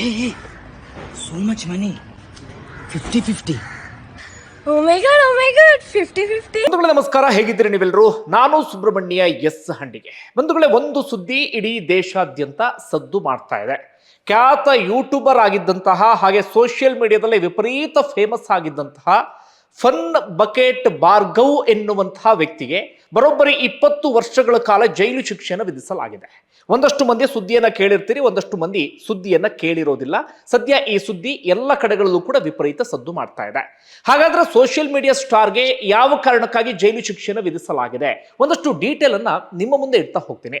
Hey, hey, so much money. 50 50. Oh my god, oh my god, 50 50. ಬಂಧುಗಳೇ ನಮಸ್ಕಾರ ಹೇಗಿದ್ದೀರಿ ನೀವೆಲ್ಲರೂ ನಾನು ಸುಬ್ರಹ್ಮಣ್ಯ ಎಸ್ ಹಂಡಿಗೆ ಬಂಧುಗಳೇ ಒಂದು ಸುದ್ದಿ ಇಡೀ ದೇಶಾದ್ಯಂತ ಸದ್ದು ಮಾಡ್ತಾ ಇದೆ ಖ್ಯಾತ ಯೂಟ್ಯೂಬರ್ ಆಗಿದ್ದಂತಹ ಹಾಗೆ ಸೋಷಿಯಲ್ ಮೀಡಿಯಾದಲ್ಲಿ ವಿಪರೀತ ಫೇಮಸ್ ಆಗಿದ್ದಂತಹ ಫನ್ ಬಕೆಟ್ ಬಾರ್ಗೌ ಎನ್ನುವಂತಹ ವ್ಯಕ್ತಿಗೆ ಬರೋಬ್ಬರಿ ಇಪ್ಪತ್ತು ವರ್ಷಗಳ ಕಾಲ ಜೈಲು ಶಿಕ್ಷೆಯನ್ನು ವಿಧಿಸಲಾಗಿದೆ. ಒಂದಷ್ಟು ಮಂದಿ ಸುದ್ದಿಯನ್ನ ಕೇಳಿರ್ತೀರಿ, ಒಂದಷ್ಟು ಮಂದಿ ಸುದ್ದಿಯನ್ನ ಕೇಳಿರೋದಿಲ್ಲ. ಸದ್ಯ ಈ ಸುದ್ದಿ ಎಲ್ಲ ಕಡೆಗಳಲ್ಲೂ ಕೂಡ ವಿಪರೀತ ಸದ್ದು ಮಾಡ್ತಾ ಇದೆ. ಹಾಗಾದ್ರೆ ಸೋಷಿಯಲ್ ಮೀಡಿಯಾ ಸ್ಟಾರ್ಗೆ ಯಾವ ಕಾರಣಕ್ಕಾಗಿ ಜೈಲು ಶಿಕ್ಷೆಯನ್ನು ವಿಧಿಸಲಾಗಿದೆ? ಒಂದಷ್ಟು ಡೀಟೇಲ್ ಅನ್ನ ನಿಮ್ಮ ಮುಂದೆ ಇಡ್ತಾ ಹೋಗ್ತೀನಿ.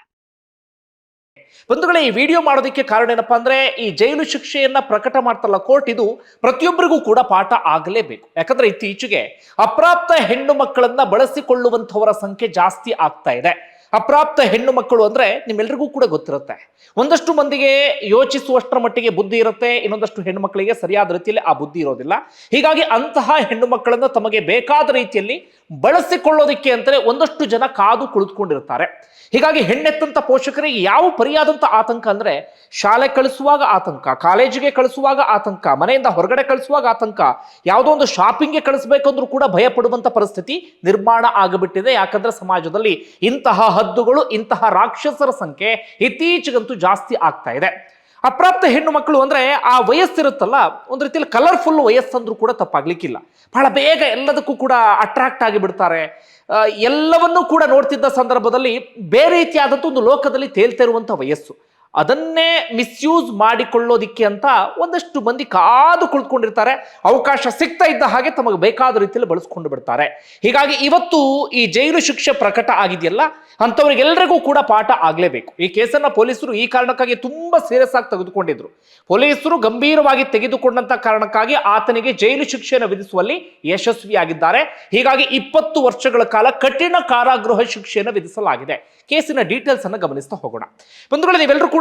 ಬಂಧುಗಳೇ, ಈ ವಿಡಿಯೋ ಮಾಡೋದಕ್ಕೆ ಕಾರಣ ಏನಪ್ಪಾ ಅಂದ್ರೆ, ಈ ಜೈಲು ಶಿಕ್ಷೆಯನ್ನ ಪ್ರಕಟ ಮಾಡ್ತಲ್ಲ ಕೋರ್ಟ್, ಇದು ಪ್ರತಿಯೊಬ್ಬರಿಗೂ ಕೂಡ ಪಾಠ ಆಗಲೇಬೇಕು. ಯಾಕಂದ್ರೆ ಇತ್ತೀಚೆಗೆ ಅಪ್ರಾಪ್ತ ಹೆಣ್ಣು ಮಕ್ಕಳನ್ನ ಬಳಸಿಕೊಳ್ಳುವಂತವರ ಸಂಖ್ಯೆ ಜಾಸ್ತಿ ಆಗ್ತಾ ಇದೆ. ಅಪ್ರಾಪ್ತ ಹೆಣ್ಣು ಮಕ್ಕಳು ಅಂದ್ರೆ ನಿಮ್ಮೆಲ್ರಿಗೂ ಕೂಡ ಗೊತ್ತಿರುತ್ತೆ. ಒಂದಷ್ಟು ಮಂದಿಗೆ ಯೋಚಿಸುವಷ್ಟರ ಮಟ್ಟಿಗೆ ಬುದ್ಧಿ ಇರುತ್ತೆ, ಇನ್ನೊಂದಷ್ಟು ಹೆಣ್ಣು ಮಕ್ಕಳಿಗೆ ಸರಿಯಾದ ರೀತಿಯಲ್ಲಿ ಆ ಬುದ್ಧಿ ಇರೋದಿಲ್ಲ. ಹೀಗಾಗಿ ಅಂತಹ ಹೆಣ್ಣು ಮಕ್ಕಳನ್ನ ತಮಗೆ ಬೇಕಾದ ರೀತಿಯಲ್ಲಿ ಬಳಸಿಕೊಳ್ಳೋದಕ್ಕೆ ಅಂತಲೇ ಒಂದಷ್ಟು ಜನ ಕಾದು ಕುಳಿತುಕೊಂಡಿರ್ತಾರೆ ಹೀಗಾಗಿ ಹೆಣ್ಣೆತ್ತಂಥ ಪೋಷಕರಿಗೆ ಯಾವ ಪರಿಯಾದಂಥ ಆತಂಕ ಅಂದರೆ ಶಾಲೆ ಕಳಿಸುವಾಗ ಆತಂಕ, ಕಾಲೇಜಿಗೆ ಕಳಿಸುವಾಗ ಆತಂಕ, ಮನೆಯಿಂದ ಹೊರಗಡೆ ಕಳಿಸುವಾಗ ಆತಂಕ, ಯಾವುದೋ ಒಂದು ಶಾಪಿಂಗ್ಗೆ ಕಳಿಸ್ಬೇಕಂದ್ರೂ ಕೂಡ ಭಯ ಪಡುವಂಥ ಪರಿಸ್ಥಿತಿ ನಿರ್ಮಾಣ ಆಗಿಬಿಟ್ಟಿದೆ. ಯಾಕಂದ್ರೆ ಸಮಾಜದಲ್ಲಿ ಇಂತಹ ಹದ್ದುಗಳು, ಇಂತಹ ರಾಕ್ಷಸರ ಸಂಖ್ಯೆ ಇತ್ತೀಚೆಗಂತೂ ಜಾಸ್ತಿ ಆಗ್ತಾ ಇದೆ. ಅಪ್ರಾಪ್ತ ಹೆಣ್ಣು ಮಕ್ಕಳು ಅಂದರೆ ಆ ವಯಸ್ಸಿರುತ್ತಲ್ಲ, ಒಂದು ರೀತಿಯಲ್ಲಿ ಕಲರ್ಫುಲ್ ವಯಸ್ಸಂದ್ರೂ ಕೂಡ ತಪ್ಪಾಗ್ಲಿಕ್ಕಿಲ್ಲ. ಬಹಳ ಬೇಗ ಎಲ್ಲದಕ್ಕೂ ಕೂಡ ಅಟ್ರಾಕ್ಟ್ ಆಗಿ ಬಿಡ್ತಾರೆ. ಎಲ್ಲವನ್ನೂ ಕೂಡ ನೋಡ್ತಿದ್ದ ಸಂದರ್ಭದಲ್ಲಿ ಬೇರೆ ರೀತಿಯಾದಂಥ ಒಂದು ಲೋಕದಲ್ಲಿ ತೇಲ್ತಿರುವಂಥ ವಯಸ್ಸು. ಅದನ್ನೇ ಮಿಸ್ಯೂಸ್ ಮಾಡಿಕೊಳ್ಳೋದಿಕ್ಕೆ ಅಂತ ಒಂದಷ್ಟು ಮಂದಿ ಕಾದು ಕುಳಿತುಕೊಂಡಿರ್ತಾರೆ. ಅವಕಾಶ ಸಿಗ್ತಾ ಇದ್ದ ಹಾಗೆ ತಮಗೆ ಬೇಕಾದ ರೀತಿಯಲ್ಲಿ ಬಳಸ್ಕೊಂಡು ಬಿಡ್ತಾರೆ. ಹೀಗಾಗಿ ಇವತ್ತು ಈ ಜೈಲು ಶಿಕ್ಷೆ ಪ್ರಕಟ ಆಗಿದೆಯಲ್ಲ ಅಂಥವ್ರಿಗೆಲ್ಲರಿಗೂ ಕೂಡ ಪಾಠ ಆಗಲೇಬೇಕು. ಈ ಕೇಸನ್ನ ಪೊಲೀಸರು ಈ ಕಾರಣಕ್ಕಾಗಿ ತುಂಬಾ ಸೀರಿಯಸ್ ಆಗಿ ತೆಗೆದುಕೊಂಡಿದ್ರು. ಪೊಲೀಸರು ಗಂಭೀರವಾಗಿ ತೆಗೆದುಕೊಂಡಂತ ಕಾರಣಕ್ಕಾಗಿ ಆತನಿಗೆ ಜೈಲು ಶಿಕ್ಷೆಯನ್ನು ವಿಧಿಸುವಲ್ಲಿ ಯಶಸ್ವಿಯಾಗಿದ್ದಾರೆ. ಹೀಗಾಗಿ ಇಪ್ಪತ್ತು ವರ್ಷಗಳ ಕಾಲ ಕಠಿಣ ಕಾರಾಗೃಹ ಶಿಕ್ಷೆಯನ್ನು ವಿಧಿಸಲಾಗಿದೆ. ಕೇಸಿನ ಡೀಟೇಲ್ಸ್ ಅನ್ನು ಗಮನಿಸ್ತಾ ಹೋಗೋಣ. ಬಂಧುಗಳು ನೀವೆಲ್ಲರೂ ಕೂಡ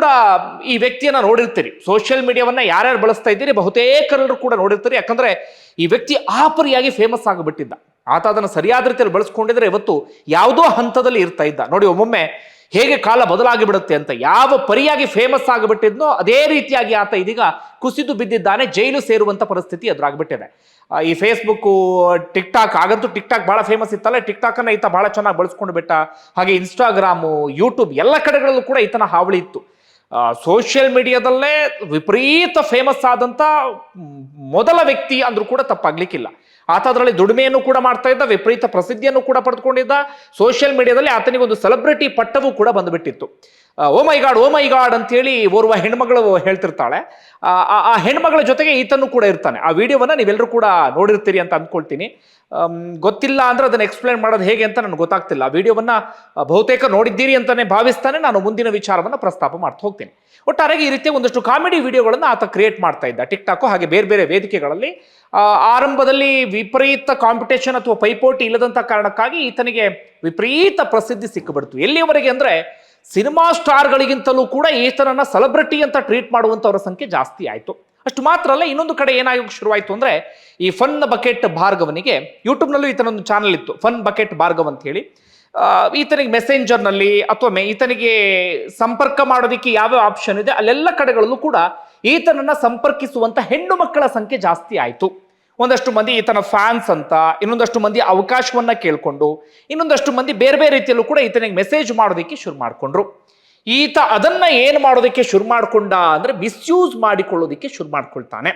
ಈ ವ್ಯಕ್ತಿಯನ್ನ ನೋಡಿರ್ತೀರಿ. ಸೋಷಿಯಲ್ ಮೀಡಿಯಾವನ್ನ ಯಾರ್ಯಾರು ಬಳಸ್ತಾ ಇದ್ದೀರಿ ಬಹುತೇಕರೆಲ್ಲರೂ ಕೂಡ ನೋಡಿರ್ತೀರಿ. ಯಾಕಂದ್ರೆ ಈ ವ್ಯಕ್ತಿ ಆಪರಿಯಾಗಿ ಫೇಮಸ್ ಆಗಿಬಿಟ್ಟಿದ್ದ. ಆತ ಅದನ್ನು ಸರಿಯಾದ ರೀತಿಯಲ್ಲಿ ಬಳಸ್ಕೊಂಡಿದ್ರೆ ಇವತ್ತು ಯಾವುದೋ ಹಂತದಲ್ಲಿ ಇರ್ತಾ ಇದ್ದ. ನೋಡಿ, ಒಮ್ಮೊಮ್ಮೆ ಹೇಗೆ ಕಾಲ ಬದಲಾಗಿ ಬಿಡುತ್ತೆ ಅಂತ, ಯಾವ ಪರಿಯಾಗಿ ಫೇಮಸ್ ಆಗಿಬಿಟ್ಟಿದ್ನೋ ಅದೇ ರೀತಿಯಾಗಿ ಆತ ಇದೀಗ ಕುಸಿದು ಬಿದ್ದಿದ್ದಾನೆ, ಜೈಲು ಸೇರುವಂತ ಪರಿಸ್ಥಿತಿ ಎದುರಾಗ್ಬಿಟ್ಟಿದೆ. ಈ ಫೇಸ್ಬುಕ್ಕು ಟಿಕ್ ಟಾಕ್ ಆಗಂತೂ ಟಿಕ್ ಟಾಕ್ ಬಹಳ ಫೇಮಸ್ ಇತ್ತಲ್ಲ ಟಿಕ್ ಟಾಕ್ ಅನ್ನ ಈತ ಬಹಳ ಚೆನ್ನಾಗಿ ಬಳಸ್ಕೊಂಡು ಬಿಟ್ಟ. ಹಾಗೆ ಇನ್ಸ್ಟಾಗ್ರಾಮು ಯೂಟ್ಯೂಬ್ ಎಲ್ಲ ಕಡೆಗಳಲ್ಲೂ ಕೂಡ ಈತನ ಹಾವಳಿ ಇತ್ತು. ಸೋಷಿಯಲ್ ಮೀಡಿಯಾದಲ್ಲೇ ವಿಪರೀತ ಫೇಮಸ್ ಆದಂತ ಮೊದಲ ವ್ಯಕ್ತಿ ಅಂದ್ರೂ ಕೂಡ ತಪ್ಪಾಗ್ಲಿಕ್ಕಿಲ್ಲ. ಆತ ಅದರಲ್ಲಿ ದುಡಿಮೆಯನ್ನು ಕೂಡ ಮಾಡ್ತಾ ಇದ್ದ ವಿಪರೀತ ಪ್ರಸಿದ್ಧಿಯನ್ನು ಕೂಡ ಪಡೆದುಕೊಂಡಿದ್ದ ಸೋಷಿಯಲ್ ಮೀಡಿಯಾದಲ್ಲಿ ಆತನಿಗೆ ಒಂದು ಸೆಲೆಬ್ರಿಟಿ ಪಟ್ಟವೂ ಕೂಡ ಬಂದುಬಿಟ್ಟಿತ್ತು. ಓ ಮೈ ಗಾಡ್ ಓ ಮೈ ಗಾಡ್ ಅಂತೇಳಿ ಓರ್ವ ಹೆಣ್ಮಗಳು ಹೇಳ್ತಿರ್ತಾಳೆ. ಆ, ಹೆಣ್ಮಗಳ ಜೊತೆಗೆ ಈತನು ಕೂಡ ಇರ್ತಾನೆ. ಆ ವಿಡಿಯೋವನ್ನ ನೀವೆಲ್ಲರೂ ಕೂಡ ನೋಡಿರ್ತೀರಿ ಅಂತ ಅಂದ್ಕೊಳ್ತೀನಿ. ಗೊತ್ತಿಲ್ಲ ಅಂದ್ರೆ ಅದನ್ನ ಎಕ್ಸ್ಪ್ಲೇನ್ ಮಾಡೋದು ಹೇಗೆ ಅಂತ ನನಗೆ ಗೊತ್ತಾಗ್ತಿಲ್ಲ. ಆ ವಿಡಿಯೋವನ್ನ ಬಹುತೇಕ ನೋಡಿದ್ದೀರಿ ಅಂತಲೇ ಭಾವಿಸ್ತಾನೆ ನಾನು ಮುಂದಿನ ವಿಚಾರವನ್ನು ಪ್ರಸ್ತಾಪ ಮಾಡ್ತಾ ಹೋಗ್ತೀನಿ. ಒಟ್ಟಾರೆಗೆ ಈ ರೀತಿಯ ಒಂದಷ್ಟು ಕಾಮಿಡಿ ವಿಡಿಯೋಗಳನ್ನು ಆತ ಕ್ರಿಯೇಟ್ ಮಾಡ್ತಾ ಇದ್ದ. ಟಿಕ್ ಹಾಗೆ ಬೇರೆ ಬೇರೆ ವೇದಿಕೆಗಳಲ್ಲಿ ಆರಂಭದಲ್ಲಿ ವಿಪರೀತ ಕಾಂಪಿಟೇಷನ್ ಅಥವಾ ಪೈಪೋಟಿ ಇಲ್ಲದಂತ ಕಾರಣಕ್ಕಾಗಿ ಈತನಿಗೆ ವಿಪರೀತ ಪ್ರಸಿದ್ಧಿ ಸಿಕ್ಕಿಬಿಡ್ತು. ಎಲ್ಲಿಯವರೆಗೆ ಅಂದ್ರೆ, ಸಿನಿಮಾ ಸ್ಟಾರ್ಗಳಿಗಿಂತಲೂ ಕೂಡ ಈತನನ್ನ ಸೆಲೆಬ್ರಿಟಿ ಅಂತ ಟ್ರೀಟ್ ಮಾಡುವಂತವರ ಸಂಖ್ಯೆ ಜಾಸ್ತಿ ಆಯಿತು. ಅಷ್ಟು ಮಾತ್ರ ಅಲ್ಲ, ಇನ್ನೊಂದು ಕಡೆ ಏನಾಗಿ ಶುರುವಾಯಿತು ಅಂದ್ರೆ ಈ ಫನ್ ಬಕೆಟ್ ಭಾರ್ಗವನಿಗೆ ಯೂಟ್ಯೂಬ್ನಲ್ಲೂ ಈತನೊಂದು ಚಾನಲ್ ಇತ್ತು, ಫನ್ ಬಕೆಟ್ ಭಾರ್ಗವ್ ಅಂತ ಹೇಳಿ. ಈತನಿಗೆ ಮೆಸೆಂಜರ್ನಲ್ಲಿ ಅಥವಾ ಈತನಿಗೆ ಸಂಪರ್ಕ ಮಾಡೋದಕ್ಕೆ ಯಾವ ಆಪ್ಷನ್ ಇದೆ, ಅಲ್ಲೆಲ್ಲ ಕಡೆಗಳಲ್ಲೂ ಕೂಡ ಈತನನ್ನು ಸಂಪರ್ಕಿಸುವಂತ ಹೆಣ್ಣು ಮಕ್ಕಳ ಸಂಖ್ಯೆ ಜಾಸ್ತಿ ಆಯಿತು. ಒಂದಷ್ಟು ಮಂದಿ ಈತನ ಫ್ಯಾನ್ಸ್ ಅಂತ, ಇನ್ನೊಂದಷ್ಟು ಮಂದಿ ಅವಕಾಶವನ್ನ ಕೇಳಿಕೊಂಡು, ಇನ್ನೊಂದಷ್ಟು ಮಂದಿ ಬೇರೆ ಬೇರೆ ರೀತಿಯಲ್ಲೂ ಕೂಡ ಈತನಿಗೆ ಮೆಸೇಜ್ ಮಾಡೋದಕ್ಕೆ ಶುರು ಮಾಡಿಕೊಂಡ್ರು. ಈತ ಅದನ್ನ ಏನು ಮಾಡೋದಕ್ಕೆ ಶುರು ಮಾಡಿಕೊಂಡ ಅಂದ್ರೆ ಮಿಸ್ಯೂಸ್ ಮಾಡಿಕೊಳ್ಳೋದಕ್ಕೆ ಶುರು ಮಾಡ್ಕೊಳ್ತಾನೆ.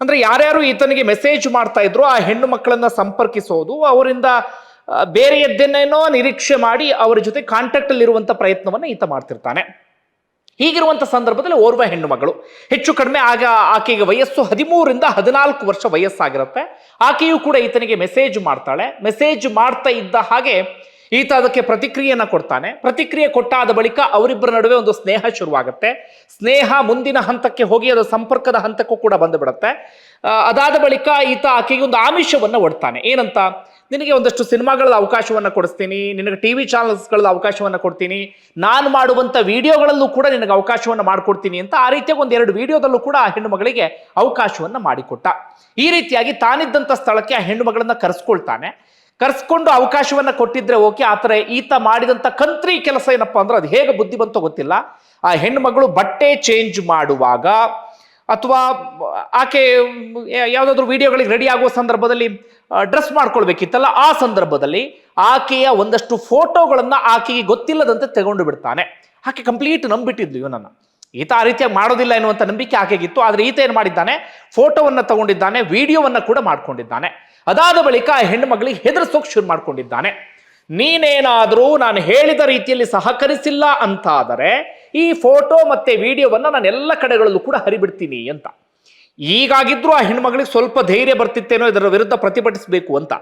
ಅಂದ್ರೆ ಯಾರ್ಯಾರು ಈತನಿಗೆ ಮೆಸೇಜ್ ಮಾಡ್ತಾ ಇದ್ರು ಆ ಹೆಣ್ಣು ಮಕ್ಕಳನ್ನ ಸಂಪರ್ಕಿಸೋದು, ಅವರಿಂದ ಬೇರೆ ಬೇರೆಯದ್ದೇನೇನೋ ನಿರೀಕ್ಷೆ ಮಾಡಿ ಅವರ ಜೊತೆ ಕಾಂಟ್ಯಾಕ್ಟ್ ಅಲ್ಲಿ ಇರುವಂತ ಪ್ರಯತ್ನವನ್ನ ಈತ ಮಾಡ್ತಿರ್ತಾನೆ. ಹೀಗಿರುವಂತ ಸಂದರ್ಭದಲ್ಲಿ ಓರ್ವ ಹೆಣ್ಣು ಮಗಳು. ಹೆಚ್ಚು ಕಡಿಮೆ ಆಗ ಆಕೆಗೆ ವಯಸ್ಸು ಹದಿಮೂರರಿಂದ ಹದಿನಾಲ್ಕು ವರ್ಷ ವಯಸ್ಸಾಗಿರುತ್ತೆ. ಆಕೆಯು ಕೂಡ ಈತನಿಗೆ ಮೆಸೇಜ್ ಮಾಡ್ತಾಳೆ. ಮೆಸೇಜ್ ಮಾಡ್ತಾ ಇದ್ದ ಹಾಗೆ ಈತ ಅದಕ್ಕೆ ಪ್ರತಿಕ್ರಿಯೆಯನ್ನು ಕೊಡ್ತಾನೆ. ಪ್ರತಿಕ್ರಿಯೆ ಕೊಟ್ಟಾದ ಬಳಿಕ ಅವರಿಬ್ಬರ ನಡುವೆ ಒಂದು ಸ್ನೇಹ ಶುರುವಾಗುತ್ತೆ. ಸ್ನೇಹ ಮುಂದಿನ ಹಂತಕ್ಕೆ ಹೋಗಿ ಅದು ಸಂಪರ್ಕದ ಹಂತಕ್ಕೂ ಕೂಡ ಬಂದು ಬಿಡುತ್ತೆ ಅದಾದ ಬಳಿಕ ಈತ ಆಕೆಗೆ ಒಂದು ಆಮಿಷವನ್ನು ಒಡ್ತಾನೆ. ಏನಂತ? ನಿನಗೆ ಒಂದಷ್ಟು ಸಿನಿಮಾಗಳ ಅವಕಾಶವನ್ನು ಕೊಡಿಸ್ತೀನಿ, ನಿನಗೆ ಟಿ ವಿ ಚಾನಲ್ಸ್ಗಳ ಅವಕಾಶವನ್ನು ಕೊಡ್ತೀನಿ, ನಾನು ಮಾಡುವಂಥ ವಿಡಿಯೋಗಳಲ್ಲೂ ಕೂಡ ನಿನಗೆ ಅವಕಾಶವನ್ನು ಮಾಡಿಕೊಡ್ತೀನಿ ಅಂತ ಆ ರೀತಿಯಾಗಿ ಒಂದು ಎರಡು ವಿಡಿಯೋದಲ್ಲೂ ಕೂಡ ಆ ಹೆಣ್ಣು ಮಗಳಿಗೆ ಅವಕಾಶವನ್ನು ಮಾಡಿಕೊಟ್ಟ. ಈ ರೀತಿಯಾಗಿ ತಾನಿದ್ದಂಥ ಸ್ಥಳಕ್ಕೆ ಆ ಹೆಣ್ಣು ಮಗಳನ್ನ ಕರೆಸ್ಕೊಳ್ತಾನೆ. ಕರೆಸ್ಕೊಂಡು ಅವಕಾಶವನ್ನ ಕೊಟ್ಟಿದ್ರೆ ಓಕೆ ಆತರ ಈತ ಮಾಡಿದಂತ ಕಂತ್ರಿ ಕೆಲಸ ಏನಪ್ಪಾ ಅಂದ್ರೆ ಅದು ಹೇಗೆ ಬುದ್ಧಿ ಬಂತೋ ಗೊತ್ತಿಲ್ಲ. ಆ ಹೆಣ್ಮಗಳು ಬಟ್ಟೆ ಚೇಂಜ್ ಮಾಡುವಾಗ ಅಥವಾ ಆಕೆ ಯಾವುದಾದ್ರೂ ವಿಡಿಯೋಗಳಿಗೆ ರೆಡಿ ಆಗುವ ಸಂದರ್ಭದಲ್ಲಿ ಡ್ರೆಸ್ ಮಾಡ್ಕೊಳ್ಬೇಕಿತ್ತಲ್ಲ, ಆ ಸಂದರ್ಭದಲ್ಲಿ ಆಕೆಯ ಒಂದಷ್ಟು ಫೋಟೋಗಳನ್ನು ಆಕೆಗೆ ಗೊತ್ತಿಲ್ಲದಂತೆ ತಗೊಂಡು ಬಿಡ್ತಾನೆ. ಆಕೆ ಕಂಪ್ಲೀಟ್ ನಂಬಿಟ್ಟಿದ್ಲು ಇವನನ್ನ. ಈತ ಆ ರೀತಿಯಾಗಿ ಮಾಡೋದಿಲ್ಲ ಎನ್ನುವಂಥ ನಂಬಿಕೆ ಆಕೆಗಿತ್ತು, ಆದರೆ ಈತ ಏನು ಮಾಡಿದ್ದಾನೆ? ಫೋಟೋವನ್ನ ತಗೊಂಡಿದ್ದಾನೆ, ವಿಡಿಯೋವನ್ನ ಕೂಡ ಮಾಡ್ಕೊಂಡಿದ್ದಾನೆ. ಅದಾದ ಬಳಿಕ ಆ ಹೆಣ್ಣು ಮಗಳಿಗೆ ಹೆದರ್ಸೋಕ್ ಶುರು ಮಾಡ್ಕೊಂಡಿದ್ದಾನೆ. ನೀನೇನಾದರೂ ನಾನು ಹೇಳಿದ ರೀತಿಯಲ್ಲಿ ಸಹಕರಿಸಿಲ್ಲ ಅಂತಾದರೆ ಈ ಫೋಟೋ ಮತ್ತೆ ವಿಡಿಯೋವನ್ನು ನಾನು ಎಲ್ಲ ಕಡೆಗಳಲ್ಲೂ ಕೂಡ ಹರಿಬಿಡ್ತೀನಿ ಅಂತ. ಈಗಾಗಿದ್ರು ಆ ಹೆಣ್ಮಗಳಿಗೆ ಸ್ವಲ್ಪ ಧೈರ್ಯ ಬರ್ತಿತ್ತೇನೋ ಇದರ ವಿರುದ್ಧ ಪ್ರತಿಭಟಿಸಬೇಕು ಅಂತ.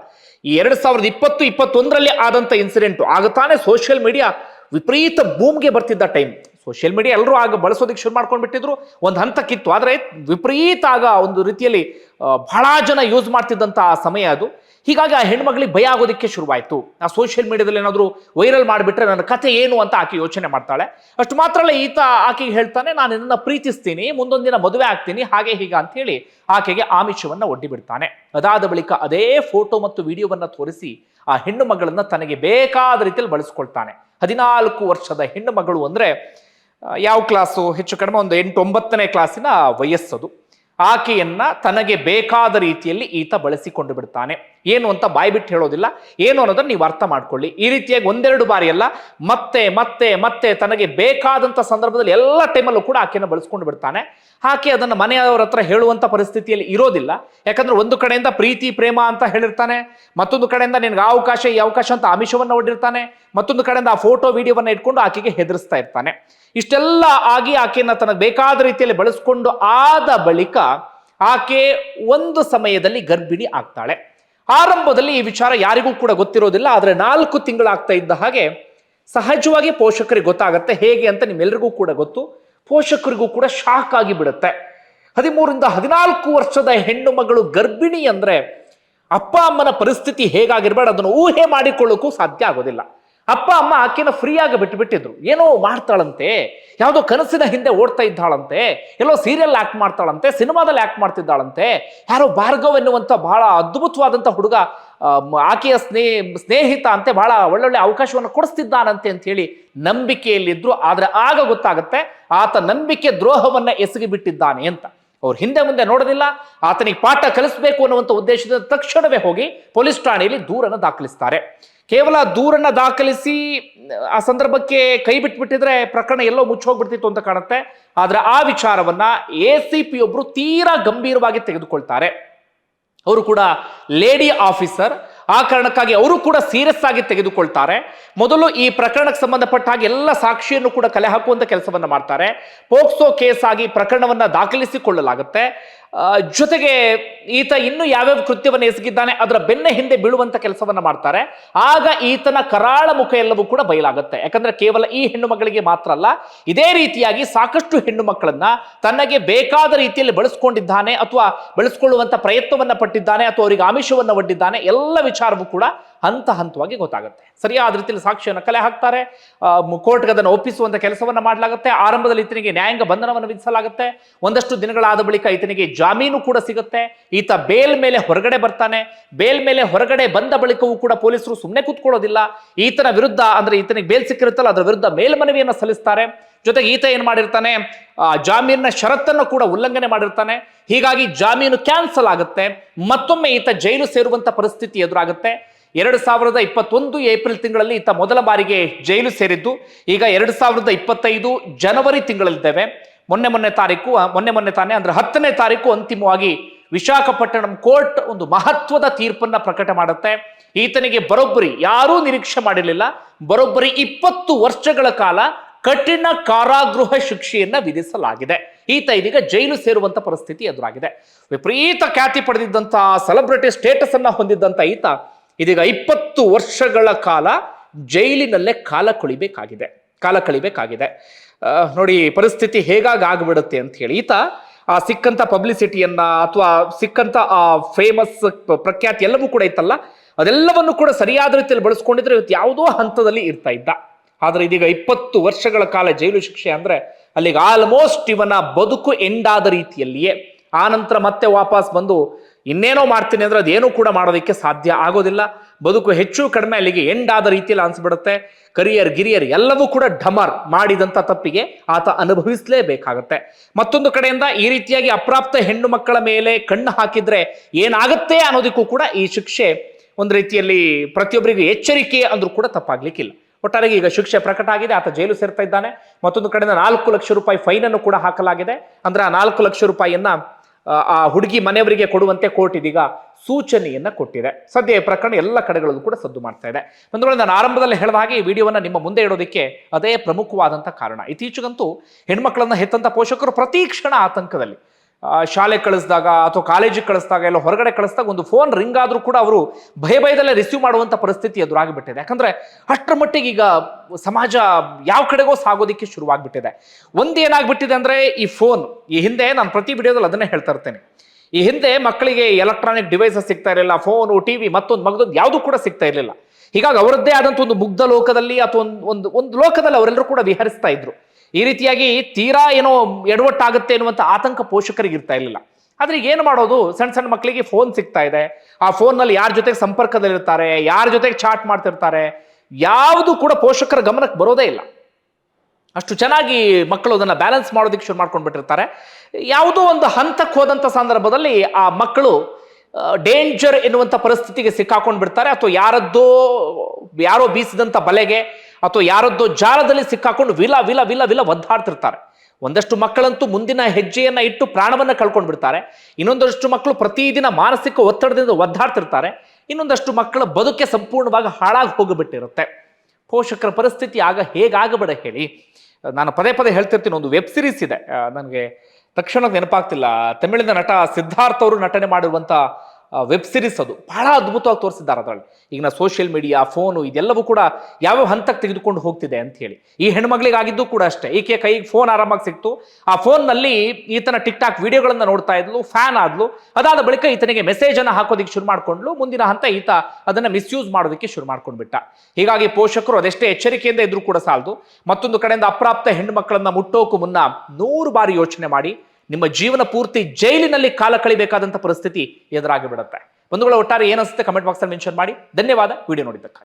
ಈ ಎರಡ್ ಸಾವಿರದ ಇಪ್ಪತ್ತು, ಇಪ್ಪತ್ತೊಂದರಲ್ಲಿ ಆದಂತ ಇನ್ಸಿಡೆಂಟು ಆಗ ತಾನೇ ಸೋಷಿಯಲ್ ಮೀಡಿಯಾ ವಿಪರೀತ ಭೂಮಿಗೆ ಬರ್ತಿದ್ದ ಟೈಮ್ ಸೋಷಿಯಲ್ ಮೀಡಿಯಾ ಎಲ್ಲರೂ ಆಗ ಬಳಸೋದಕ್ಕೆ ಶುರು ಮಾಡ್ಕೊಂಡು ಬಿಟ್ಟಿದ್ರು ಒಂದು ಹಂತಕ್ಕಿತ್ತು. ಆದರೆ ವಿಪರೀತ ಆಗ ಒಂದು ರೀತಿಯಲ್ಲಿ ಬಹಳ ಜನ ಯೂಸ್ ಮಾಡ್ತಿದ್ದಂಥ ಆ ಸಮಯ ಅದು. ಹೀಗಾಗಿ ಆ ಹೆಣ್ಮಗಳಿಗೆ ಭಯ ಆಗೋದಕ್ಕೆ ಶುರುವಾಯಿತು. ಆ ಸೋಷಿಯಲ್ ಮೀಡಿಯಾದಲ್ಲಿ ಏನಾದರೂ ವೈರಲ್ ಮಾಡಿಬಿಟ್ರೆ ನನ್ನ ಕಥೆ ಏನು ಅಂತ ಆಕೆ ಯೋಚನೆ ಮಾಡ್ತಾಳೆ. ಅಷ್ಟು ಮಾತ್ರ ಅಲ್ಲ ಈತ ಆಕೆಗೆ ಹೇಳ್ತಾನೆ, ನಾನು ನಿನ್ನ ಪ್ರೀತಿಸ್ತೀನಿ, ಮುಂದೊಂದು ದಿನ ಮದುವೆ ಆಗ್ತೀನಿ, ಹಾಗೆ ಹೀಗೆ ಅಂತ ಆಕೆಗೆ ಆಮಿಷವನ್ನು ಒಡ್ಡಿಬಿಡ್ತಾನೆ ಅದಾದ ಬಳಿಕ ಅದೇ ಫೋಟೋ ಮತ್ತು ವಿಡಿಯೋವನ್ನು ತೋರಿಸಿ ಆ ಹೆಣ್ಣು ಮಗಳನ್ನು ತನಗೆ ಬೇಕಾದ ರೀತಿಯಲ್ಲಿ ಬಳಸ್ಕೊಳ್ತಾನೆ. ಹದಿನಾಲ್ಕು ವರ್ಷದ ಹೆಣ್ಣು ಮಗಳು ಅಂದ್ರೆ ಯಾವ ಕ್ಲಾಸು? ಹೆಚ್ಚು ಕಡಿಮೆ ಒಂದು ಎಂಟು ಒಂಬತ್ತನೇ ಕ್ಲಾಸಿನ ವಯಸ್ಸದು. ಆಕೆಯನ್ನ ತನಗೆ ಬೇಕಾದ ರೀತಿಯಲ್ಲಿ ಈತ ಬಳಸಿಕೊಂಡು ಬಿಡ್ತಾನೆ. ಏನು ಅಂತ ಬಾಯ್ಬಿಟ್ಟು ಹೇಳೋದಿಲ್ಲ. ಏನು ಅನ್ನೋದನ್ನ ನೀವು ಅರ್ಥ ಮಾಡ್ಕೊಳ್ಳಿ. ಈ ರೀತಿಯಾಗಿ ಒಂದೆರಡು ಬಾರಿ ಅಲ್ಲ, ಮತ್ತೆ ಮತ್ತೆ ಮತ್ತೆ ತನಗೆ ಬೇಕಾದಂತ ಸಂದರ್ಭದಲ್ಲಿ ಎಲ್ಲ ಟೈಮಲ್ಲೂ ಕೂಡ ಆಕೆಯನ್ನು ಬಳಸ್ಕೊಂಡು ಬಿಡ್ತಾನೆ. ಆಕೆ ಅದನ್ನು ಮನೆಯವರ ಹತ್ರ ಹೇಳುವಂತ ಪರಿಸ್ಥಿತಿಯಲ್ಲಿ ಇರೋದಿಲ್ಲ. ಯಾಕಂದ್ರೆ ಒಂದು ಕಡೆಯಿಂದ ಪ್ರೀತಿ, ಪ್ರೇಮ ಅಂತ ಹೇಳಿರ್ತಾನೆ. ಮತ್ತೊಂದು ಕಡೆಯಿಂದ ನಿನ್ಗೆ ಅವಕಾಶ, ಈ ಅವಕಾಶ ಅಂತ ಆಮಿಷವನ್ನು ಒಡ್ಡಿರ್ತಾನೆ. ಮತ್ತೊಂದು ಕಡೆಯಿಂದ ಆ ಫೋಟೋ ವಿಡಿಯೋವನ್ನು ಇಟ್ಕೊಂಡು ಆಕೆಗೆ ಹೆದರಿಸ್ತಾ ಇರ್ತಾನೆ. ಇಷ್ಟೆಲ್ಲ ಆಗಿ ಆಕೆಯನ್ನ ತನಗೆ ಬೇಕಾದ ರೀತಿಯಲ್ಲಿ ಬಳಸ್ಕೊಂಡು ಆದ ಬಳಿಕ ಆಕೆ ಒಂದು ಸಮಯದಲ್ಲಿ ಗರ್ಭಿಣಿ ಆಗ್ತಾಳೆ. ಆರಂಭದಲ್ಲಿ ಈ ವಿಚಾರ ಯಾರಿಗೂ ಕೂಡ ಗೊತ್ತಿರೋದಿಲ್ಲ, ಆದರೆ ನಾಲ್ಕು ತಿಂಗಳಾಗ್ತಾ ಇದ್ದ ಹಾಗೆ ಸಹಜವಾಗಿ ಪೋಷಕರಿಗೆ ಗೊತ್ತಾಗುತ್ತೆ. ಹೇಗೆ ಅಂತ ನಿಮ್ಮೆಲ್ಲರಿಗೂ ಕೂಡ ಗೊತ್ತು. ಪೋಷಕರಿಗೂ ಕೂಡ ಶಾಕ್ ಆಗಿ ಬಿಡುತ್ತೆ. ಹದಿಮೂರಿಂದ ಹದಿನಾಲ್ಕು ವರ್ಷದ ಹೆಣ್ಣು ಮಗಳು ಗರ್ಭಿಣಿ ಅಂದ್ರೆ ಅಪ್ಪ ಅಮ್ಮನ ಪರಿಸ್ಥಿತಿ ಹೇಗಾಗಿರ್ಬೇಡ ಅದನ್ನು ಊಹೆ ಮಾಡಿಕೊಳ್ಳೋಕ್ಕೂ ಸಾಧ್ಯ ಆಗೋದಿಲ್ಲ. ಅಪ್ಪ, ಅಮ್ಮ ಆಕೆನ ಫ್ರೀಯಾಗಿ ಬಿಟ್ಟು ಬಿಟ್ಟಿದ್ರು ಏನೋ ಮಾಡ್ತಾಳಂತೆ, ಯಾವುದೋ ಕನಸಿನ ಹಿಂದೆ ಓಡ್ತಾ ಇದ್ದಾಳಂತೆ, ಎಲ್ಲೋ ಸೀರಿಯಲ್ ಆ್ಯಕ್ಟ್ ಮಾಡ್ತಾಳಂತೆ, ಸಿನಿಮಾದಲ್ಲಿ ಆ್ಯಕ್ಟ್ ಮಾಡ್ತಿದ್ದಾಳಂತೆ, ಯಾರೋ ಭಾರ್ಗವ್ ಎನ್ನುವಂಥ ಬಹಳ ಅದ್ಭುತವಾದಂಥ ಹುಡುಗ ಆಕೆಯ ಸ್ನೇಹ, ಸ್ನೇಹಿತ ಅಂತೆ, ಬಹಳ ಒಳ್ಳೊಳ್ಳೆ ಅವಕಾಶವನ್ನು ಕೊಡಿಸ್ತಿದ್ದಾನಂತೆ ಅಂತ ಹೇಳಿ ನಂಬಿಕೆಯಲ್ಲಿದ್ರು. ಆದರೆ ಆಗ ಗೊತ್ತಾಗುತ್ತೆ, ಆತ ನಂಬಿಕೆ ದ್ರೋಹವನ್ನು ಎಸಗಿಬಿಟ್ಟಿದ್ದಾನೆ ಅಂತ. ಅವ್ರು ಹಿಂದೆ ಮುಂದೆ ನೋಡೋದಿಲ್ಲ, ಆತನಿಗೆ ಪಾಠ ಕಲಿಸಬೇಕು ಅನ್ನುವಂಥ ಉದ್ದೇಶದ ತಕ್ಷಣವೇ ಹೋಗಿ ಪೊಲೀಸ್ ಠಾಣೆಯಲ್ಲಿ ದೂರನ್ನು ದಾಖಲಿಸ್ತಾರೆ. ಕೇವಲ ದೂರನ್ನು ದಾಖಲಿಸಿ, ಆ ಸಂದರ್ಭಕ್ಕೆ ಕೈ ಬಿಟ್ಬಿಟ್ಟಿದ್ರೆ ಪ್ರಕರಣ ಎಲ್ಲೋ ಮುಚ್ಚೋಗ್ಬಿಡ್ತಿತ್ತು ಅಂತ ಕಾಣುತ್ತೆ. ಆದರೆ ಆ ವಿಚಾರವನ್ನ ಎ ಸಿ ಪಿ ಒಬ್ರು ತೀರಾ ಗಂಭೀರವಾಗಿ ತೆಗೆದುಕೊಳ್ತಾರೆ. ಅವರು ಕೂಡ ಲೇಡಿ ಆಫೀಸರ್ ಆ ಕಾರಣಕ್ಕಾಗಿ ಅವರು ಕೂಡ ಸೀರಿಯಸ್ ಆಗಿ ತೆಗೆದುಕೊಳ್ತಾರೆ. ಮೊದಲು ಈ ಪ್ರಕರಣಕ್ಕೆ ಸಂಬಂಧಪಟ್ಟ ಹಾಗೆ ಎಲ್ಲ ಸಾಕ್ಷಿಯನ್ನು ಕೂಡ ಕಲೆ ಹಾಕುವಂತ ಕೆಲಸವನ್ನ ಮಾಡ್ತಾರೆ. ಪೋಕ್ಸೋ ಕೇಸ್ ಆಗಿ ಪ್ರಕರಣವನ್ನ ದಾಖಲಿಸಿಕೊಳ್ಳಲಾಗುತ್ತೆ. ಜೊತೆಗೆ ಈತ ಇನ್ನು ಯಾವ್ಯಾವ ಕೃತ್ಯವನ್ನು ಎಸಗಿದ್ದಾನೆ, ಅದರ ಬೆನ್ನ ಹಿಂದೆ ಬೀಳುವಂತ ಕೆಲಸವನ್ನ ಮಾಡ್ತಾರೆ. ಆಗ ಈತನ ಕರಾಳ ಮುಖ ಎಲ್ಲವೂ ಕೂಡ ಬಯಲಾಗುತ್ತೆ. ಯಾಕಂದ್ರೆ ಕೇವಲ ಈ ಹೆಣ್ಣು ಮಗಳಿಗೆ ಮಾತ್ರ ಅಲ್ಲ, ಇದೇ ರೀತಿಯಾಗಿ ಸಾಕಷ್ಟು ಹೆಣ್ಣು ಮಕ್ಕಳನ್ನ ತನಗೆ ಬೇಕಾದ ರೀತಿಯಲ್ಲಿ ಬಳಸ್ಕೊಂಡಿದ್ದಾನೆ, ಅಥವಾ ಬಳಸ್ಕೊಳ್ಳುವಂತ ಪ್ರಯತ್ನವನ್ನ ಪಟ್ಟಿದ್ದಾನೆ, ಅಥವಾ ಅವರಿಗೆ ಆಮಿಷವನ್ನ ಒಡ್ಡಿದ್ದಾನೆ, ಎಲ್ಲ ವಿಚಾರವೂ ಕೂಡ ಹಂತ ಹಂತವಾಗಿ ಗೊತ್ತಾಗುತ್ತೆ. ಸರಿಯಾದ ರೀತಿಯಲ್ಲಿ ಸಾಕ್ಷಿಯನ್ನು ಕಲೆ ಹಾಕ್ತಾರೆ ಕೋರ್ಟ್ಗೆ ಅದನ್ನು ಒಪ್ಪಿಸುವಂತ ಕೆಲಸವನ್ನು ಮಾಡಲಾಗುತ್ತೆ, ಆರಂಭದಲ್ಲಿ ಈತನಿಗೆ ನ್ಯಾಯಾಂಗ ಬಂಧನವನ್ನು ವಿಧಿಸಲಾಗುತ್ತೆ, ಒಂದಷ್ಟು ದಿನಗಳಾದ ಬಳಿಕ ಈತನಿಗೆ ಜಾಮೀನು ಕೂಡ ಸಿಗುತ್ತೆ, ಈತ ಬೇಲ್ ಮೇಲೆ ಹೊರಗಡೆ ಬರ್ತಾನೆ, ಬೇಲ್ ಮೇಲೆ ಹೊರಗಡೆ ಬಂದ ಬಳಿಕವೂ ಕೂಡ ಪೊಲೀಸರು ಸುಮ್ಮನೆ ಕೂತ್ಕೊಳ್ಳೋದಿಲ್ಲ, ಈತನ ವಿರುದ್ಧ, ಅಂದ್ರೆ ಈತನಿಗೆ ಬೇಲ್ ಸಿಕ್ಕಿರುತ್ತಲ್ಲ, ಅದರ ವಿರುದ್ಧ ಮೇಲ್ಮನವಿಯನ್ನು ಸಲ್ಲಿಸ್ತಾರೆ, ಜೊತೆಗೆ ಈತ ಏನ್ ಮಾಡಿರ್ತಾನೆ ಜಾಮೀನಿನ ಷರತ್ತನ್ನು ಕೂಡ ಉಲ್ಲಂಘನೆ ಮಾಡಿರ್ತಾನೆ, ಹೀಗಾಗಿ ಜಾಮೀನು ಕ್ಯಾನ್ಸಲ್ ಆಗುತ್ತೆ, ಮತ್ತೊಮ್ಮೆ ಈತ ಜೈಲು ಸೇರುವಂತ ಪರಿಸ್ಥಿತಿ ಎದುರಾಗುತ್ತೆ ಎರಡು ಸಾವಿರದ ಇಪ್ಪತ್ತೊಂದು ಏಪ್ರಿಲ್ ತಿಂಗಳಲ್ಲಿ ಈತ ಮೊದಲ ಬಾರಿಗೆ ಜೈಲು ಸೇರಿದ್ದು. ಈಗ ಎರಡು ಸಾವಿರದ ಇಪ್ಪತ್ತೈದು ಜನವರಿ ತಿಂಗಳಲ್ಲಿದ್ದೇವೆ. ಮೊನ್ನೆ ಮೊನ್ನೆ ತಾರೀಕು ಮೊನ್ನೆ ಮೊನ್ನೆ ತಾನೇ, ಅಂದ್ರೆ ಹತ್ತನೇ ತಾರೀಕು ಅಂತಿಮವಾಗಿ ವಿಶಾಖಪಟ್ಟಣಂ ಕೋರ್ಟ್ ಒಂದು ಮಹತ್ವದ ತೀರ್ಪನ್ನ ಪ್ರಕಟ ಮಾಡುತ್ತೆ. ಈತನಿಗೆ ಬರೋಬ್ಬರಿ ಯಾರೂ ನಿರೀಕ್ಷೆ ಮಾಡಿರಲಿಲ್ಲ. ಬರೋಬ್ಬರಿ ಇಪ್ಪತ್ತು ವರ್ಷಗಳ ಕಾಲ ಕಠಿಣ ಕಾರಾಗೃಹ ಶಿಕ್ಷೆಯನ್ನ ವಿಧಿಸಲಾಗಿದೆ. ಈತ ಇದೀಗ ಜೈಲು ಸೇರುವಂತ ಪರಿಸ್ಥಿತಿ ಎದುರಾಗಿದೆ. ವಿಪರೀತ ಖ್ಯಾತಿ ಪಡೆದಿದ್ದಂತಹ ಸೆಲೆಬ್ರಿಟಿ ಸ್ಟೇಟಸ್ ಅನ್ನ ಹೊಂದಿದ್ದಂತ ಈತ ಇದೀಗ ಇಪ್ಪತ್ತು ವರ್ಷಗಳ ಕಾಲ ಜೈಲಿನಲ್ಲೇ ಕಾಲ ಕಳಿಬೇಕಾಗಿದೆ ಕಾಲ ಕಳಿಬೇಕಾಗಿದೆ. ನೋಡಿ, ಪರಿಸ್ಥಿತಿ ಹೇಗಾಗಿ ಆಗ್ಬಿಡುತ್ತೆ ಅಂತ ಹೇಳಿ, ಈತ ಆ ಸಿಕ್ಕಂತ ಪಬ್ಲಿಸಿಟಿಯನ್ನ ಅಥವಾ ಸಿಕ್ಕಂತ ಆ ಫೇಮಸ್ ಪ್ರಖ್ಯಾತಿ ಎಲ್ಲವೂ ಕೂಡ ಇತ್ತಲ್ಲ, ಅದೆಲ್ಲವನ್ನು ಕೂಡ ಸರಿಯಾದ ರೀತಿಯಲ್ಲಿ ಬಳಸ್ಕೊಂಡಿದ್ರೆ ಇವತ್ತು ಯಾವುದೋ ಹಂತದಲ್ಲಿ ಇರ್ತಾ ಇದ್ದ. ಆದ್ರೆ ಇದೀಗ ಇಪ್ಪತ್ತು ವರ್ಷಗಳ ಕಾಲ ಜೈಲು ಶಿಕ್ಷೆ ಅಂದ್ರೆ ಅಲ್ಲಿಗೆ ಆಲ್ಮೋಸ್ಟ್ ಇವನ ಬದುಕು ಎಂಡಾದ ರೀತಿಯಲ್ಲಿಯೇ. ಆ ನಂತರ ಮತ್ತೆ ವಾಪಸ್ ಬಂದು ಇನ್ನೇನೋ ಮಾಡ್ತೀನಿ ಅಂದ್ರೆ ಅದೇನೂ ಕೂಡ ಮಾಡೋದಕ್ಕೆ ಸಾಧ್ಯ ಆಗೋದಿಲ್ಲ. ಬದುಕು ಹೆಚ್ಚು ಕಡಿಮೆ ಅಲ್ಲಿಗೆ ಎಂಡ್ ಆದ ರೀತಿಯಲ್ಲಿ ಅನ್ಸ್ಬಿಡುತ್ತೆ. ಕರಿಯರ್, ಗಿರಿಯರ್ ಎಲ್ಲವೂ ಕೂಡ ಢಮರ್ ಮಾಡಿದಂಥ ತಪ್ಪಿಗೆ ಆತ ಅನುಭವಿಸಲೇಬೇಕಾಗತ್ತೆ. ಮತ್ತೊಂದು ಕಡೆಯಿಂದ ಈ ರೀತಿಯಾಗಿ ಅಪ್ರಾಪ್ತ ಹೆಣ್ಣು ಮಕ್ಕಳ ಮೇಲೆ ಕಣ್ಣು ಹಾಕಿದ್ರೆ ಏನಾಗುತ್ತೆ ಅನ್ನೋದಕ್ಕೂ ಕೂಡ ಈ ಶಿಕ್ಷೆ ಒಂದು ರೀತಿಯಲ್ಲಿ ಪ್ರತಿಯೊಬ್ಬರಿಗೂ ಎಚ್ಚರಿಕೆ ಅಂದ್ರೂ ಕೂಡ ತಪ್ಪಾಗ್ಲಿಕ್ಕಿಲ್ಲ. ಒಟ್ಟಾರೆಗೆ ಈಗ ಶಿಕ್ಷೆ ಪ್ರಕಟ ಆಗಿದೆ, ಆತ ಜೈಲು ಸೇರ್ತಾ ಇದ್ದಾನೆ. ಮತ್ತೊಂದು ಕಡೆಯಿಂದ ನಾಲ್ಕು ಲಕ್ಷ ರೂಪಾಯಿ ಫೈನ್ ಕೂಡ ಹಾಕಲಾಗಿದೆ. ಅಂದ್ರೆ ಆ ನಾಲ್ಕು ಲಕ್ಷ ರೂಪಾಯಿಯನ್ನ ಆ, ಹುಡುಗಿ ಮನೆಯವರಿಗೆ ಕೊಡುವಂತೆ ಕೋರ್ಟ್ ಇದೀಗ ಸೂಚನೆಯನ್ನ ಕೊಟ್ಟಿದೆ. ಸದ್ಯ ಈ ಪ್ರಕರಣ ಎಲ್ಲ ಕಡೆಗಳಲ್ಲೂ ಕೂಡ ಸದ್ದು ಮಾಡ್ತಾ ಇದೆ. ಒಂದು ನಾನು ಆರಂಭದಲ್ಲಿ ಹೇಳಿದ ಹಾಗೆ ಈ ವಿಡಿಯೋವನ್ನು ನಿಮ್ಮ ಮುಂದೆ ಇಡೋದಕ್ಕೆ ಅದೇ ಪ್ರಮುಖವಾದಂಥ ಕಾರಣ. ಇತ್ತೀಚೆಗಂತೂ ಹೆಣ್ಮಕ್ಳನ್ನ ಹೆತ್ತಂತ ಪೋಷಕರು ಪ್ರತಿ ಕ್ಷಣ ಆತಂಕದಲ್ಲಿ. ಶಾಲೆ ಕಳಿಸಿದಾಗ ಅಥವಾ ಕಾಲೇಜಿಗೆ ಕಳಿಸಿದಾಗ ಎಲ್ಲ ಹೊರಗಡೆ ಕಳಿಸಿದಾಗ ಒಂದು ಫೋನ್ ರಿಂಗ್ ಆದರೂ ಕೂಡ ಅವರು ಭಯ ಭಯದಲ್ಲೇ ರಿಸೀವ್ ಮಾಡುವಂಥ ಪರಿಸ್ಥಿತಿ ಎದುರಾಗಿಬಿಟ್ಟಿದೆ. ಯಾಕಂದರೆ ಅಷ್ಟರ ಮಟ್ಟಿಗೆ ಈಗ ಸಮಾಜ ಯಾವ ಕಡೆಗೋ ಸಾಗೋದಿಕ್ಕೆ ಶುರುವಾಗ್ಬಿಟ್ಟಿದೆ. ಒಂದೇನಾಗ್ಬಿಟ್ಟಿದೆ ಅಂದರೆ ಈ ಫೋನ್ ಈ ಹಿಂದೆ ನಾನು ಪ್ರತಿ ವಿಡಿಯೋದಲ್ಲಿ ಅದನ್ನೇ ಹೇಳ್ತಾ ಇರ್ತೇನೆ. ಈ ಹಿಂದೆ ಮಕ್ಕಳಿಗೆ ಎಲೆಕ್ಟ್ರಾನಿಕ್ ಡಿವೈಸಸ್ ಸಿಗ್ತಾ ಇರಲಿಲ್ಲ ಫೋನು ಟಿವಿ ಮತ್ತೊಂದು ಮಗದೊಂದು ಯಾವುದು ಕೂಡ ಸಿಗ್ತಾ ಇರಲಿಲ್ಲ. ಹೀಗಾಗಿ ಅವರದ್ದೇ ಆದಂಥ ಒಂದು ಮುಗ್ಧ ಲೋಕದಲ್ಲಿ ಅಥವಾ ಒಂದು ಒಂದು ಲೋಕದಲ್ಲಿ ಅವರೆಲ್ಲರೂ ಕೂಡ ವಿಹರಿಸ್ತಾ ಇದ್ರು. ಈ ರೀತಿಯಾಗಿ ತೀರಾ ಏನೋ ಎಡವಟ್ಟಾಗುತ್ತೆ ಎನ್ನುವಂಥ ಆತಂಕ ಪೋಷಕರಿಗೆ ಇರ್ತಾ ಇರಲಿಲ್ಲ. ಆದರೆ ಏನು ಮಾಡೋದು? ಸಣ್ಣ ಸಣ್ಣ ಮಕ್ಕಳಿಗೆ ಫೋನ್ ಸಿಗ್ತಾ ಇದೆ. ಆ ಫೋನ್ನಲ್ಲಿ ಯಾರ ಜೊತೆಗೆ ಸಂಪರ್ಕದಲ್ಲಿರ್ತಾರೆ, ಯಾರ ಜೊತೆಗೆ ಚಾಟ್ ಮಾಡ್ತಿರ್ತಾರೆ, ಯಾವುದು ಕೂಡ ಪೋಷಕರ ಗಮನಕ್ಕೆ ಬರೋದೇ ಇಲ್ಲ. ಅಷ್ಟು ಚೆನ್ನಾಗಿ ಮಕ್ಕಳು ಅದನ್ನು ಬ್ಯಾಲೆನ್ಸ್ ಮಾಡೋದಕ್ಕೆ ಶುರು ಮಾಡ್ಕೊಂಡು ಬಿಟ್ಟಿರ್ತಾರೆ ಯಾವುದೋ ಒಂದು ಹಂತಕ್ಕೆ ಹೋದಂಥ ಸಂದರ್ಭದಲ್ಲಿ ಆ ಮಕ್ಕಳು ಡೇಂಜರ್ ಎನ್ನುವಂಥ ಪರಿಸ್ಥಿತಿಗೆ ಸಿಕ್ಕಾಕೊಂಡು ಬಿಡ್ತಾರೆ ಅಥವಾ ಯಾರದ್ದೋ, ಯಾರೋ ಬೀಸಿದಂಥ ಬಲೆಗೆ ಅಥವಾ ಯಾರದ್ದೋ ಜಾಲದಲ್ಲಿ ಸಿಕ್ಕಾಕೊಂಡು ವಿಲ ವಿಲ ವಿಲ ವಿಲ ಒದ್ದಾಡ್ತಿರ್ತಾರೆ. ಒಂದಷ್ಟು ಮಕ್ಕಳಂತೂ ಮುಂದಿನ ಹೆಜ್ಜೆಯನ್ನ ಇಟ್ಟು ಪ್ರಾಣವನ್ನ ಕಳ್ಕೊಂಡು ಬಿಡ್ತಾರೆ. ಇನ್ನೊಂದಷ್ಟು ಮಕ್ಕಳು ಪ್ರತಿದಿನ ಮಾನಸಿಕ ಒತ್ತಡದಿಂದ ಒದ್ದಾಡ್ತಿರ್ತಾರೆ. ಇನ್ನೊಂದಷ್ಟು ಮಕ್ಕಳ ಬದುಕೆ ಸಂಪೂರ್ಣವಾಗಿ ಹಾಳಾಗಿ ಹೋಗಿಬಿಟ್ಟಿರುತ್ತೆ. ಪೋಷಕರ ಪರಿಸ್ಥಿತಿ ಆಗ ಹೇಗಾಗಬೇಡ ಹೇಳಿ. ನಾನು ಪದೇ ಪದೇ ಹೇಳ್ತಿರ್ತೀನಿ, ಒಂದು ವೆಬ್ ಸಿರೀಸ್ ಇದೆ. ನನಗೆ ತಕ್ಷಣ ನೆನಪಾಗ್ತಿಲ್ಲ. ತಮಿಳಿನ ನಟ ಸಿದ್ಧಾರ್ಥ ಅವರು ನಟನೆ ಮಾಡಿರುವಂಥ ವೆಬ್ ಸಿರೀಸ್ ಅದು ಬಹಳ ಅದ್ಭುತವಾಗಿ ತೋರಿಸಿದ್ದಾರೆ ಅದರಲ್ಲಿ. ಈಗ ನಾ ಸೋಷಿಯಲ್ ಮೀಡಿಯಾ ಫೋನು ಇದೆಲ್ಲವೂ ಕೂಡ ಯಾವ್ಯಾವ ಹಂತಕ್ಕೆ ತೆಗೆದುಕೊಂಡು ಹೋಗ್ತಿದೆ ಅಂತ ಹೇಳಿ. ಈ ಹೆಣ್ಮಗಳಿಗಾಗಿದ್ದು ಕೂಡ ಅಷ್ಟೇ. ಈಕೆ ಕೈಗೆ ಫೋನ್ ಆರಾಮಾಗಿ ಸಿಕ್ತು. ಆ ಫೋನ್ನಲ್ಲಿ ಈತನ ಟಿಕ್ ಟಾಕ್ ವೀಡಿಯೋಗಳನ್ನು ನೋಡ್ತಾ ಇದ್ಲು ಫ್ಯಾನ್ ಆದ್ಲು. ಅದಾದ ಬಳಿಕ ಈತನಿಗೆ ಮೆಸೇಜ್ ಅನ್ನು ಹಾಕೋದಕ್ಕೆ ಶುರು ಮಾಡ್ಕೊಂಡ್ಲು. ಮುಂದಿನ ಹಂತ ಈತ ಅದನ್ನು ಮಿಸ್ಯೂಸ್ ಮಾಡೋದಕ್ಕೆ ಶುರು ಮಾಡ್ಕೊಂಡ್ಬಿಟ್ಟ ಹೀಗಾಗಿ ಪೋಷಕರು ಅದೆಷ್ಟೇ ಎಚ್ಚರಿಕೆಯಿಂದ ಇದ್ರೂ ಕೂಡ ಸಾಲದು. ಮತ್ತೊಂದು ಕಡೆಯಿಂದ ಅಪ್ರಾಪ್ತ ಹೆಣ್ಣು ಮಕ್ಕಳನ್ನ ಮುಟ್ಟೋಕು ಮುನ್ನ ನೂರು ಬಾರಿ ಯೋಚನೆ ಮಾಡಿ ನಿಮ್ಮ ಜೀವನ ಪೂರ್ತಿ ಜೈಲಿನಲ್ಲಿ ಕಾಲ ಕಳಿಬೇಕಾದಂಥ ಪರಿಸ್ಥಿತಿ ಎದುರಾಗಿ ಬಿಡುತ್ತೆ ಬಂಧುಗಳ, ಒಟ್ಟಾರೆ ಏನಿಸುತ್ತೆ ಕಮೆಂಟ್ ಬಾಕ್ಸಲ್ಲಿ ಮೆನ್ಷನ್ ಮಾಡಿ. ಧನ್ಯವಾದ. ವಿಡಿಯೋ ನೋಡಿದ್ದಕ್ಕೆ